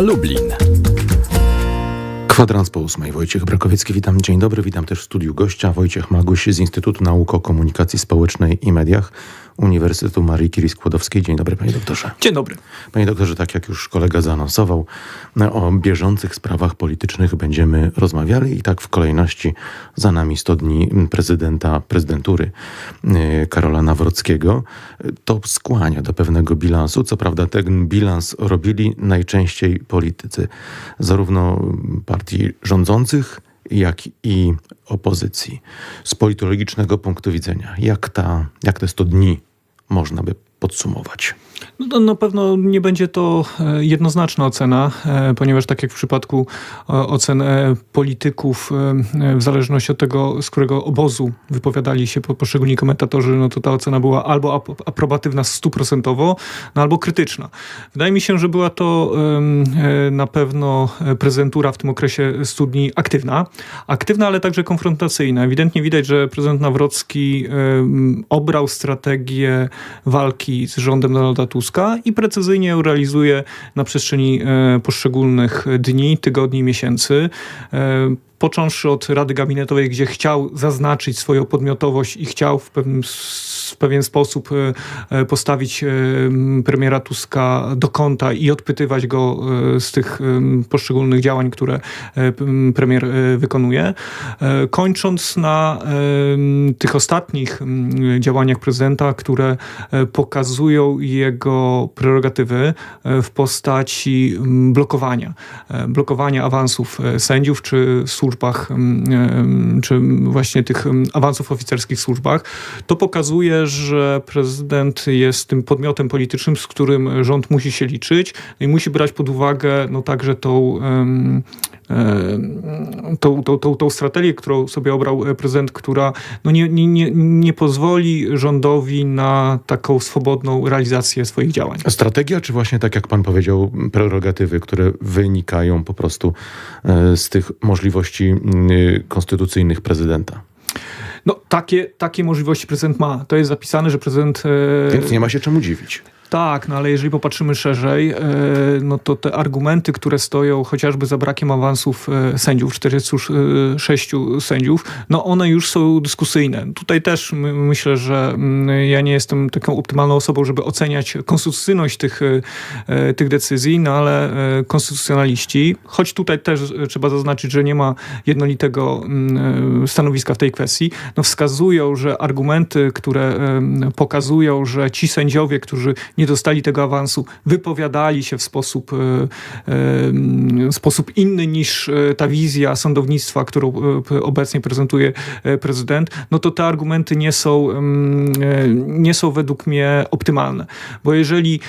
Lublin. Kwadrans po ósmej. Wojciech Brakowiecki, witam. Dzień dobry, witam też w studiu gościa. Wojciech Maguś z Instytutu Nauk o Komunikacji Społecznej i Mediach Uniwersytetu Marii Curie Skłodowskiej. Dzień dobry, panie doktorze. Dzień dobry. Panie doktorze, tak jak już kolega zaanonsował, o bieżących sprawach politycznych będziemy rozmawiali i tak w kolejności za nami 100 dni prezydenta, prezydentury yy, Karola Nawrockiego. To skłania do pewnego bilansu. Co prawda ten bilans robili najczęściej politycy, zarówno partii rządzących, jak i opozycji. Z politologicznego punktu widzenia, jak, ta, jak te 100 dni można by podsumować? No to na pewno nie będzie to e, jednoznaczna ocena, e, ponieważ tak jak w przypadku e, ocen polityków, w zależności od tego, z którego obozu wypowiadali się poszczególni komentatorzy, no to ta ocena była albo aprobatywna stuprocentowo, no albo krytyczna. Wydaje mi się, że była to na pewno prezentura w tym okresie studni aktywna. Aktywna, ale także konfrontacyjna. Ewidentnie widać, że prezydent Nawrocki obrał strategię walki z rządem Donalda Tuska i precyzyjnie ją realizuje na przestrzeni e, poszczególnych dni, tygodni, miesięcy. E, począwszy od Rady Gabinetowej, gdzie chciał zaznaczyć swoją podmiotowość i chciał w pewnym w pewien sposób e, postawić premiera Tuska do kąta i odpytywać go z tych poszczególnych działań, które premier wykonuje. Kończąc na tych ostatnich działaniach prezydenta, które pokazują jego prerogatywy e, w postaci blokowania. E, blokowania awansów e, sędziów czy w służbach, czy właśnie tych awansów oficerskich służbach. To pokazuje, że prezydent jest tym podmiotem politycznym, z którym rząd musi się liczyć i musi brać pod uwagę no także tą tą, tą, tą, tą strategię, którą sobie obrał prezydent, która no nie, nie, nie, nie pozwoli rządowi na taką swobodną realizację swoich działań. Strategia, czy właśnie tak jak pan powiedział, prerogatywy, które wynikają po prostu e, z tych możliwości konstytucyjnych prezydenta? No, takie, takie możliwości prezydent ma. To jest zapisane, że prezydent. E, Więc nie ma się czemu dziwić. Tak, no ale jeżeli popatrzymy szerzej, e, no to te argumenty, które stoją chociażby za brakiem awansów e, sędziów, 46 sędziów, no one już są dyskusyjne. Tutaj też myślę, że ja nie jestem taką optymalną osobą, żeby oceniać konstytucyjność tych, e, tych decyzji, no ale konstytucjonaliści, choć tutaj też trzeba zaznaczyć, że nie ma jednolitego stanowiska w tej kwestii, no wskazują, że argumenty, które pokazują, że ci sędziowie, którzy nie dostali tego awansu, wypowiadali się w sposób, e, e, sposób inny niż e, ta wizja sądownictwa, którą obecnie prezentuje prezydent, no to te argumenty nie są, nie są według mnie optymalne. Bo jeżeli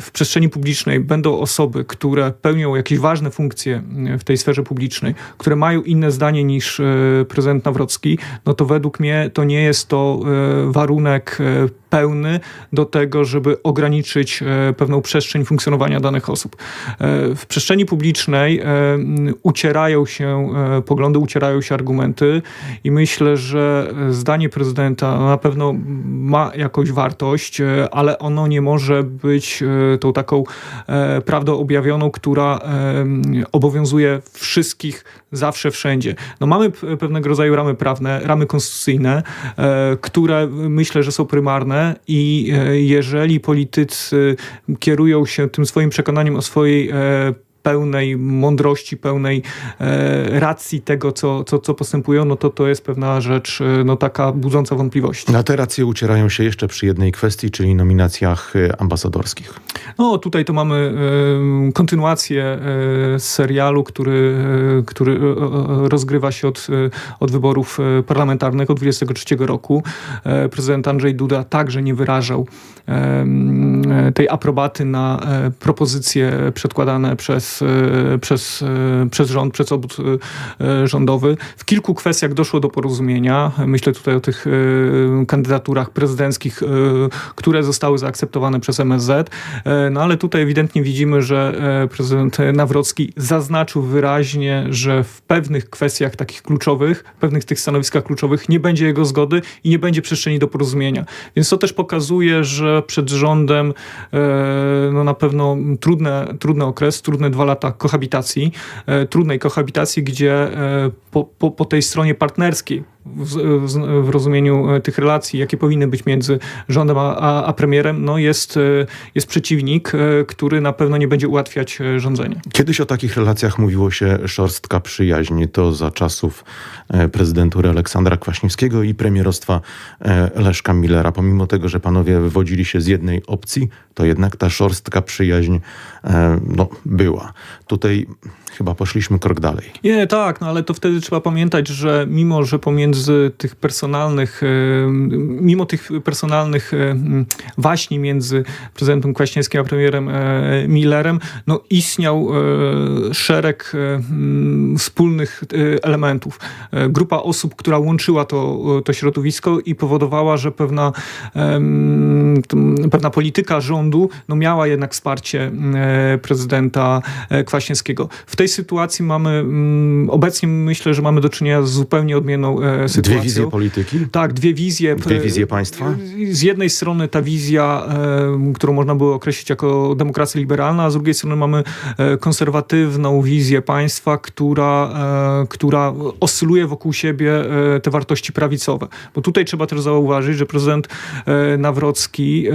w przestrzeni publicznej będą osoby, które pełnią jakieś ważne funkcje w tej sferze publicznej, które mają inne zdanie niż prezydent Nawrocki, no to według mnie to nie jest to warunek pełny do tego, żeby ograniczyć e, pewną przestrzeń funkcjonowania danych osób. E, w przestrzeni publicznej e, ucierają się poglądy, ucierają się argumenty i myślę, że zdanie prezydenta na pewno ma jakąś wartość, ale ono nie może być tą taką prawdą objawioną, która obowiązuje wszystkich zawsze, wszędzie. No mamy pewnego rodzaju ramy prawne, ramy konstytucyjne, które myślę, że są prymarne, i e, jeżeli politycy kierują się tym swoim przekonaniem o swojej e, pełnej mądrości, pełnej e, racji tego, co, co, co postępują, no to to jest pewna rzecz e, no, taka budząca wątpliwości. Na te racje ucierają się jeszcze przy jednej kwestii, czyli nominacjach e, ambasadorskich. No tutaj to mamy e, kontynuację e, serialu, który, e, który rozgrywa się od, od wyborów parlamentarnych od 23 roku. prezydent Andrzej Duda także nie wyrażał tej aprobaty na propozycje przedkładane przez przez, e, e, przez rząd, przez obóz e, rządowy. W kilku kwestiach doszło do porozumienia. Myślę tutaj o tych kandydaturach prezydenckich, które zostały zaakceptowane przez MSZ. No ale tutaj ewidentnie widzimy, że prezydent Nawrocki zaznaczył wyraźnie, że w pewnych kwestiach takich kluczowych, pewnych tych stanowiskach kluczowych nie będzie jego zgody i nie będzie przestrzeni do porozumienia. Więc to też pokazuje, że przed rządem no na pewno trudne, trudny okres, trudne dwa dwa lata kohabitacji, e, trudnej kohabitacji, gdzie e, po, po, po tej stronie partnerskiej, w, w, rozumieniu e, tych relacji, jakie powinny być między rządem a, a, premierem, no jest, e, jest przeciwnik, e, który na pewno nie będzie ułatwiać rządzenie. Kiedyś o takich relacjach mówiło się szorstka przyjaźń. To za czasów prezydentury Aleksandra Kwaśniewskiego i premierostwa Leszka Millera. Pomimo tego, że panowie wywodzili się z jednej opcji, to jednak ta szorstka przyjaźń no, była. Tutaj chyba poszliśmy krok dalej. Nie, tak, no ale to wtedy trzeba pamiętać, że mimo, że pomiędzy tych personalnych, e, mimo tych personalnych e, waśni między prezydentem Kwaśniewskim a premierem e, Millerem, no istniał szereg wspólnych elementów. Grupa osób, która łączyła to, to środowisko i powodowała, że pewna, pewna polityka rządu no miała jednak wsparcie prezydenta Kwaśniewskiego. W tej sytuacji mamy, obecnie myślę, że mamy do czynienia z zupełnie odmienną sytuacją. Dwie wizje polityki? Tak, dwie wizje. Dwie wizje państwa? Z jednej strony ta wizja, e, którą można było określić jako demokracja liberalna, a z drugiej strony mamy e, konserwatywną wizję państwa, która, która oscyluje wokół siebie te wartości prawicowe. Bo tutaj trzeba też zauważyć, że prezydent Nawrocki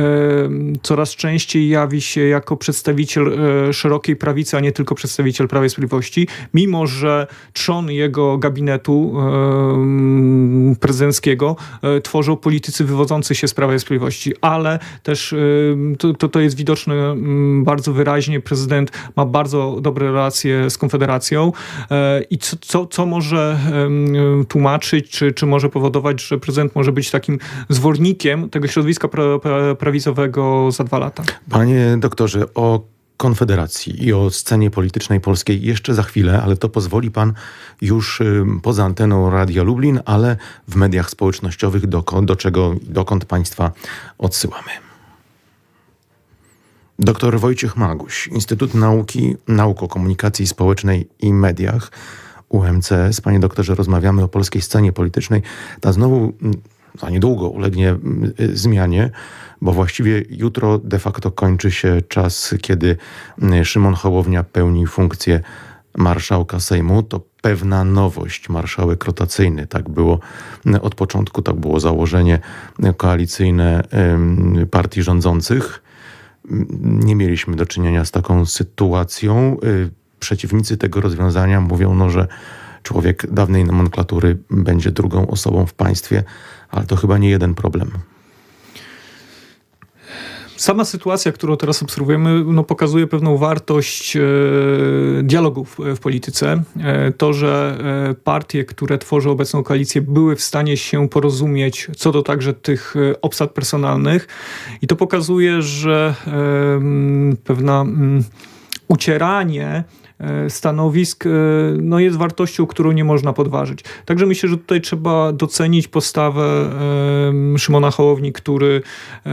coraz częściej jawi się jako przedstawiciel szerokiej prawicy, a nie tylko przedstawiciel Prawa i Sprawiedliwości, mimo że trzon jego gabinetu prezydenckiego e, tworzą politycy wywodzący się z Prawa i Sprawiedliwości, ale też e, to, to, to jest widoczne mm, bardzo wyraźnie. Prezydent ma bardzo dobre relacje z Konfederacją e, i co, co, co może tłumaczyć, czy, czy może powodować, że prezydent może być takim zwornikiem tego środowiska pra, pra, prawicowego za dwa lata. Panie doktorze, o Konfederacji i o scenie politycznej polskiej jeszcze za chwilę, ale to pozwoli pan już ym, poza anteną Radia Lublin, ale w mediach społecznościowych, do, do czego, dokąd państwa odsyłamy. Doktor Wojciech Maguś, Instytut Nauki, Nauk o Komunikacji Społecznej i Mediach, UMCS. Panie doktorze, rozmawiamy o polskiej scenie politycznej. Ta znowu za niedługo ulegnie mm, y, zmianie, bo właściwie jutro de facto kończy się czas, kiedy mm, Szymon Hołownia pełni funkcję marszałka Sejmu. To pewna nowość, marszałek rotacyjny. Tak było mm, od początku, tak było założenie koalicyjne partii rządzących nie mieliśmy do czynienia z taką sytuacją. Y, Przeciwnicy tego rozwiązania mówią, no, że człowiek dawnej nomenklatury będzie drugą osobą w państwie, ale to chyba nie jeden problem. Sama sytuacja, którą teraz obserwujemy, no, pokazuje pewną wartość e, dialogu w, w polityce. E, to, że e, partie, które tworzą obecną koalicję, były w stanie się porozumieć co do także tych e, obsad personalnych. I to pokazuje, że e, pewna m, ucieranie e, stanowisk e, no jest wartością, którą nie można podważyć. Także myślę, że tutaj trzeba docenić postawę e, Szymona Hołowni, który e,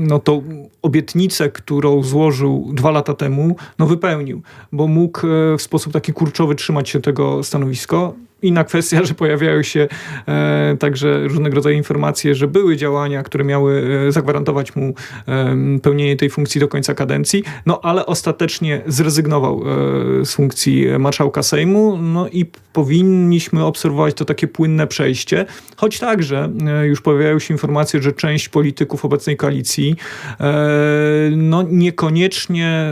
no to obietnicę, którą złożył dwa lata temu, no wypełnił, bo mógł e, w sposób taki kurczowy trzymać się tego stanowisko. Inna kwestia, że pojawiają się e, także różnego rodzaju informacje, że były działania, które miały e, zagwarantować mu e, pełnienie tej funkcji do końca kadencji, no ale ostatecznie zrezygnował e, z funkcji marszałka Sejmu, no i powinniśmy obserwować to takie płynne przejście, choć także e, już pojawiają się informacje, że część polityków obecnej koalicji e, no niekoniecznie,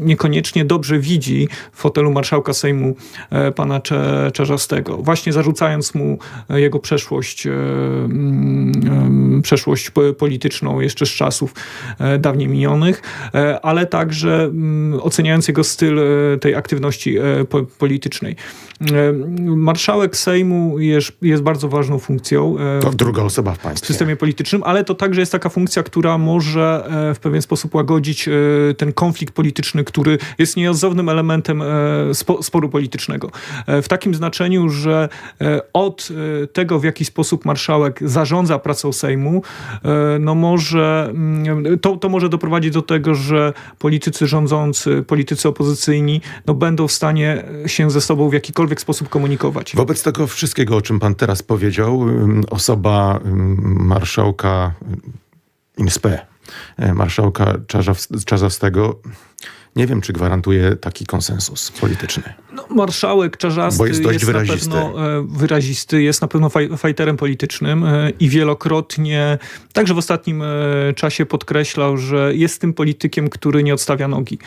niekoniecznie dobrze widzi w fotelu marszałka Sejmu pana Cze, Czarzastego, właśnie zarzucając mu e, jego przeszłość, e, mm, e, przeszłość po- polityczną jeszcze z czasów dawniej minionych, ale także mm, oceniając jego styl tej aktywności po, politycznej. Marszałek Sejmu jest, jest bardzo ważną funkcją. To druga osoba w w państwie. systemie politycznym, ale to także jest taka funkcja, która może w pewien sposób łagodzić ten konflikt polityczny, który jest nieodzownym elementem spo, sporu politycznego. W takim znaczeniu, że e, od e, tego, w jaki sposób marszałek zarządza pracą Sejmu, e, no może, mm, to, to może doprowadzić do tego, że politycy rządzący, politycy opozycyjni no będą w stanie się ze sobą w jakikolwiek sposób komunikować. Wobec tego wszystkiego, o czym pan teraz powiedział, osoba marszałka INSPE, marszałka Czarzastego nie wiem, czy gwarantuje taki konsensus polityczny. No, marszałek Czarzasty Bo jest dość wyrazisty. na pewno e, wyrazisty, jest na pewno faj, fajterem politycznym e, i wielokrotnie, także w ostatnim e, czasie podkreślał, że jest tym politykiem, który nie odstawia nogi.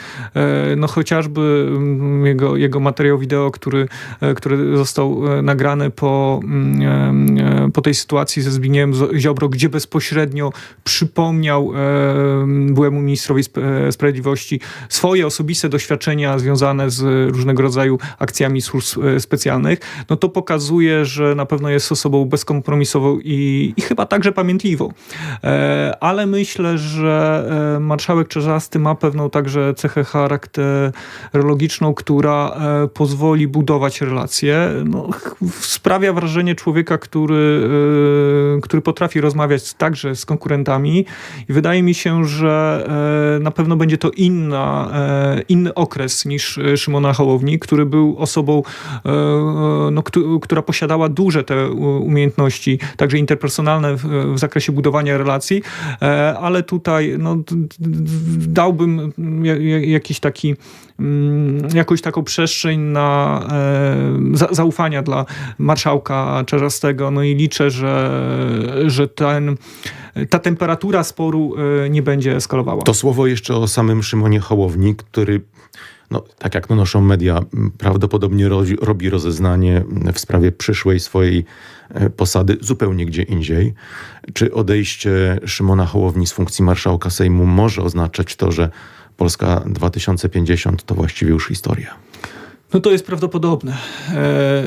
No chociażby mm, jego, jego materiał wideo, który, który został nagrany po, mm, e, po tej sytuacji ze Zbigniewem Ziobro, gdzie bezpośrednio przypomniał byłemu ministrowi sp- sprawiedliwości swoje osobiste doświadczenia związane z różnego rodzaju akcjami służb e, specjalnych, no to pokazuje, że na pewno jest osobą bezkompromisową i, i chyba także pamiętliwą. E, Ale myślę, że e, marszałek Czerzasty ma pewną także cechę charakterologiczną, która e, pozwoli budować relacje. No, sprawia wrażenie człowieka, który, który potrafi rozmawiać także z konkurentami i wydaje mi się, że na pewno będzie to inna, inny okres niż e, Szymona Hołowni, który był osobą, e, no, któ- która posiadała duże te umiejętności, także interpersonalne w, w zakresie budowania relacji, e, ale tutaj no, dałbym ja- ja- jakiś taki jakąś taką przestrzeń na e, za, zaufania dla marszałka Czarzastego. No i liczę, że, że ten, ta temperatura sporu e, nie będzie eskalowała. To słowo jeszcze o samym Szymonie Hołowni, który, no, tak jak donoszą media, prawdopodobnie robi, rozeznanie w sprawie przyszłej swojej e, posady zupełnie gdzie indziej. Czy odejście Szymona Hołowni z funkcji marszałka Sejmu może oznaczać to, że Polska 2050 to właściwie już historia? No to jest prawdopodobne. E,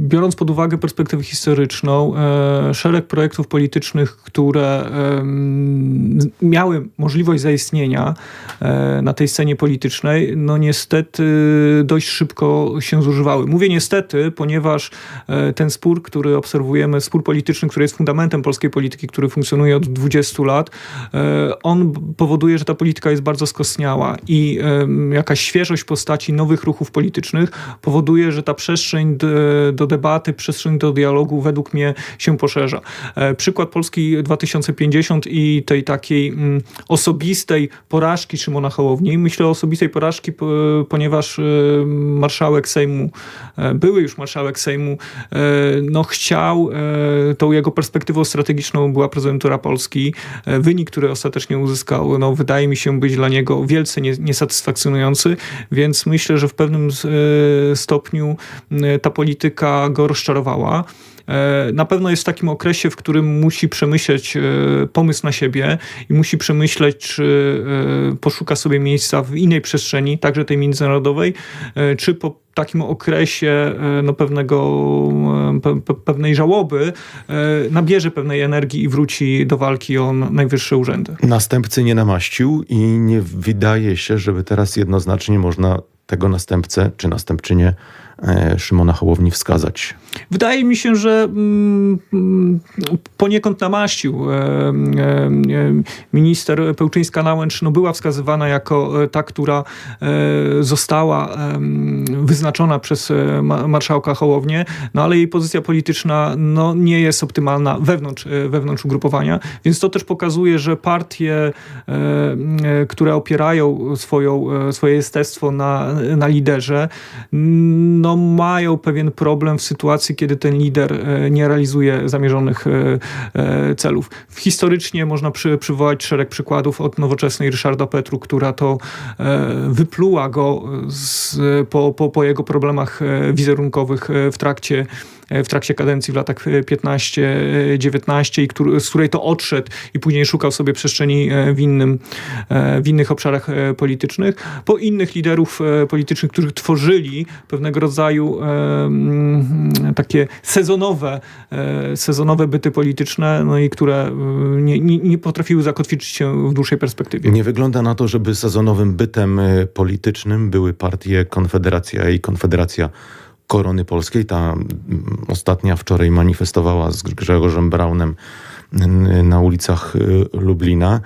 Biorąc pod uwagę perspektywę historyczną, e, szereg projektów politycznych, które miały możliwość zaistnienia e, na tej scenie politycznej, no niestety dość szybko się zużywały. Mówię niestety, ponieważ e, ten spór, który obserwujemy, spór polityczny, który jest fundamentem polskiej polityki, który funkcjonuje od 20 lat, on powoduje, że ta polityka jest bardzo skostniała i jakaś świeżość postaci nowych ruchów politycznych powoduje, że ta przestrzeń do debaty, przestrzeń do dialogu według mnie się poszerza. E, Przykład Polski 2050 i tej takiej mm, osobistej porażki Szymona Hołowni. Myślę o osobistej porażki, ponieważ e, marszałek Sejmu, e, były już marszałek Sejmu, no chciał, tą jego perspektywą strategiczną była prezydentura Polski. Wynik, który ostatecznie uzyskał, no wydaje mi się być dla niego wielce nie- niesatysfakcjonujący, więc myślę, że w pewnym stopniu ta polityka go rozczarowała. E, Na pewno jest w takim okresie, w którym musi przemyśleć e, pomysł na siebie i musi przemyśleć, czy e, poszuka sobie miejsca w innej przestrzeni, także tej międzynarodowej, czy po takim okresie no, pewnego, pe, pe, pewnej żałoby nabierze pewnej energii i wróci do walki o najwyższe urzędy. Następcy nie namaścił i nie wydaje się, żeby teraz jednoznacznie można tego następcę czy następczynię Szymona Hołowni wskazać. Wydaje mi się, że mm, mm, poniekąd namaścił. E, e, e, Minister Pełczyńska-Nałęcz no, była wskazywana jako ta, która została wyznaczona przez ma- marszałka Hołownię, no ale jej pozycja polityczna no, nie jest optymalna wewnątrz, wewnątrz ugrupowania, więc to też pokazuje, że partie, które opierają swoją, swoje jestestwo na, na liderze, no, mają pewien problem w sytuacji, kiedy ten lider e, nie realizuje zamierzonych e, e, celów. Historycznie można przy, przywołać szereg przykładów od nowoczesnej Ryszarda Petru, która to wypluła go z, po, po, po jego problemach wizerunkowych w trakcie w trakcie kadencji w latach 15-19 i który, z której to odszedł i później szukał sobie przestrzeni e, w, innym, e, w innych obszarach e, politycznych. Po innych liderów e, politycznych, którzy tworzyli pewnego rodzaju e, mm, takie sezonowe, e, sezonowe byty polityczne, no i które e, nie, nie, nie potrafiły zakotwiczyć się w dłuższej perspektywie. Nie wygląda na to, żeby sezonowym bytem e, politycznym były partie Konfederacja i Konfederacja Korony Polskiej. Ta mm, ostatnia wczoraj manifestowała z Grzegorzem Braunem na ulicach e, Lublina.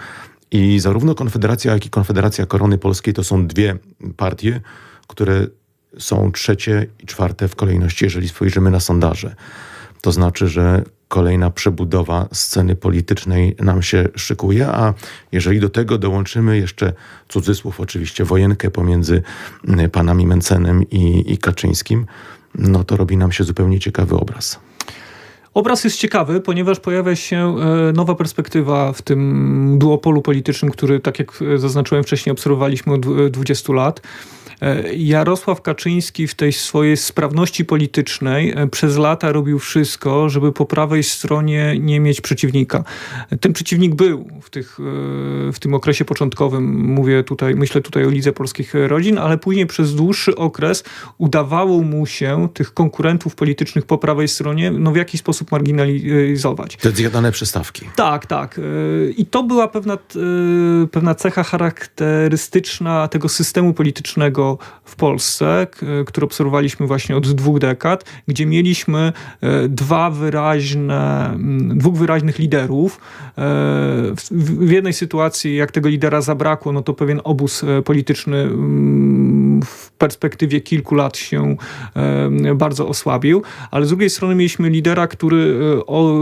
I zarówno Konfederacja, jak i Konfederacja Korony Polskiej to są dwie partie, które są trzecie i czwarte w kolejności, jeżeli spojrzymy na sondaże. to znaczy, że kolejna przebudowa sceny politycznej nam się szykuje, a jeżeli do tego dołączymy jeszcze cudzysłów oczywiście wojenkę pomiędzy mm, panami Mencenem i, i Kaczyńskim, no to robi nam się zupełnie ciekawy obraz. Obraz jest ciekawy, ponieważ pojawia się e, nowa perspektywa w tym duopolu politycznym, który, tak jak e, zaznaczyłem wcześniej, obserwowaliśmy od dwu- 20 lat. E, Jarosław Kaczyński w tej swojej sprawności politycznej e, przez lata robił wszystko, żeby po prawej stronie nie mieć przeciwnika. Ten przeciwnik był w, tych, e, w tym okresie początkowym, mówię tutaj, myślę tutaj o Lidze Polskich Rodzin, ale później przez dłuższy okres udawało mu się tych konkurentów politycznych po prawej stronie no, w jakiś sposób marginalizować. Te zjadane przystawki. Tak, tak. I to była pewna, pewna cecha charakterystyczna tego systemu politycznego w Polsce, k- który obserwowaliśmy właśnie od dwóch dekad, gdzie mieliśmy yy, dwa wyraźne, mm, dwóch wyraźnych liderów. Yy, W, jednej sytuacji, jak tego lidera zabrakło, no to pewien obóz e, polityczny mm, w perspektywie kilku lat się e, bardzo osłabił, ale z drugiej strony mieliśmy lidera, który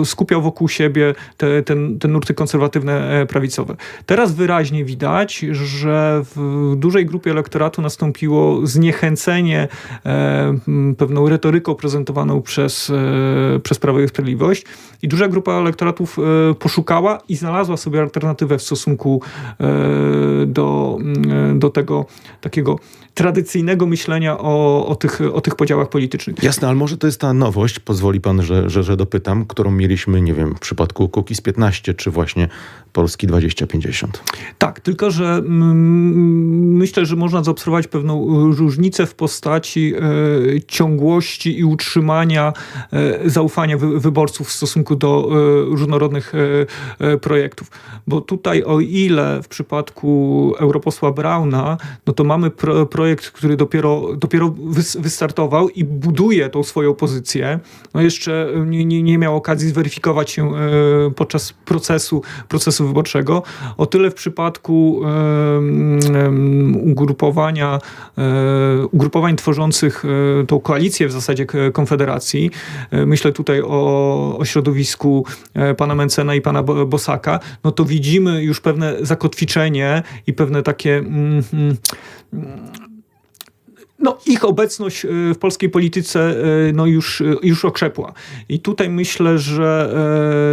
e, skupiał wokół siebie te, ten, te nurty konserwatywne, e, prawicowe. Teraz wyraźnie widać, że w dużej grupie elektoratu nastąpiło zniechęcenie e, pewną retoryką prezentowaną przez, e, przez Prawo i Sprawiedliwość. I duża grupa elektoratów e, poszukała i znalazła sobie alternatywę w stosunku do, do tego takiego tradycyjnego myślenia o, o, tych, o tych podziałach politycznych. Jasne, ale może to jest ta nowość, pozwoli pan, że, że, że dopytam, którą mieliśmy, nie wiem, w przypadku Kukiz 15, czy właśnie Polski 2050. Tak, tylko że mm, myślę, że można zaobserwować pewną y, różnicę w postaci e, ciągłości i utrzymania e, zaufania wy, wyborców w stosunku do e, różnorodnych e, e, projektów. Bo tutaj o ile w przypadku europosła Brauna, no to mamy pro, projekt, który dopiero, dopiero wys, wystartował i buduje tą swoją pozycję. No jeszcze nie, nie, nie miał okazji zweryfikować się e, podczas procesu, procesu wyborczego. O tyle w przypadku ugrupowania, e, ugrupowań tworzących e, tą koalicję w zasadzie Konfederacji, e, myślę tutaj o, o środowisku e, pana Mencena i pana Bo- Bosaka, no to widzimy już pewne zakotwiczenie i pewne takie mm, Mm. No, ich obecność y, w polskiej polityce y, no, już, y, już okrzepła. I tutaj myślę, że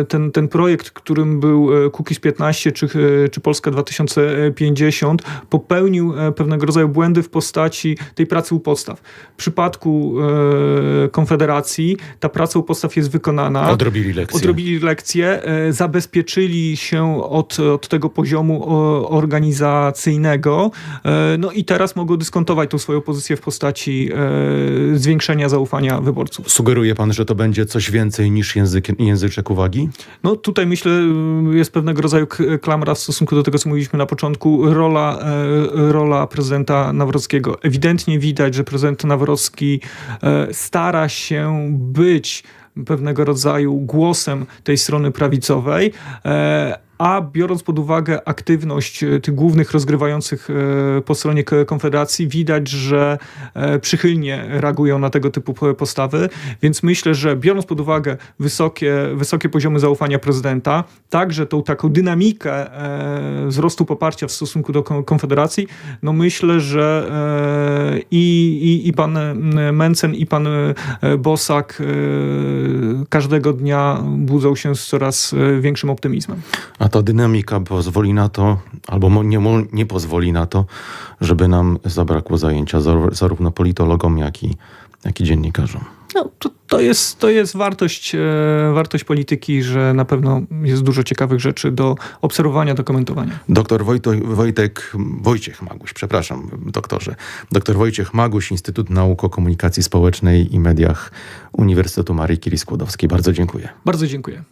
e, ten, ten projekt, którym był e, Kukiz 15 czy, e, czy Polska 2050, popełnił e, pewnego rodzaju błędy w postaci tej pracy u podstaw. W przypadku e, Konfederacji ta praca u podstaw jest wykonana. Odrobili lekcję. Odrobili lekcje, e, zabezpieczyli się od, od tego poziomu organizacyjnego, e, no i teraz mogą dyskontować tą swoją pozycję w postaci e, zwiększenia zaufania wyborców. Sugeruje pan, że to będzie coś więcej niż język, języczek uwagi? No tutaj myślę jest pewnego rodzaju klamra w stosunku do tego, co mówiliśmy na początku. Rola, e, rola prezydenta Nawrockiego. Ewidentnie widać, że prezydent Nawrocki e, stara się być pewnego rodzaju głosem tej strony prawicowej. E, a biorąc pod uwagę aktywność e, tych głównych rozgrywających e, po stronie Konfederacji, widać, że e, przychylnie reagują na tego typu po- postawy, więc myślę, że biorąc pod uwagę wysokie, wysokie poziomy zaufania prezydenta, także tą taką dynamikę wzrostu poparcia w stosunku do Kon- Konfederacji, no myślę, że i, i, i pan e, Mencen, i pan Bosak każdego dnia budzą się z coraz większym optymizmem. A ta dynamika pozwoli na to, albo nie, nie pozwoli na to, żeby nam zabrakło zajęcia zar- zarówno politologom, jak i, jak i dziennikarzom. No, to, to, jest, to jest wartość, e, wartość polityki, że na pewno jest dużo ciekawych rzeczy do obserwowania, do komentowania. Doktor Wojto, Wojtek, Wojciech Maguś, przepraszam, doktorze. Doktor Wojciech Maguś, Instytut Nauk o Komunikacji Społecznej i Mediach Uniwersytetu Marii Curie Skłodowskiej. Bardzo dziękuję. Bardzo dziękuję.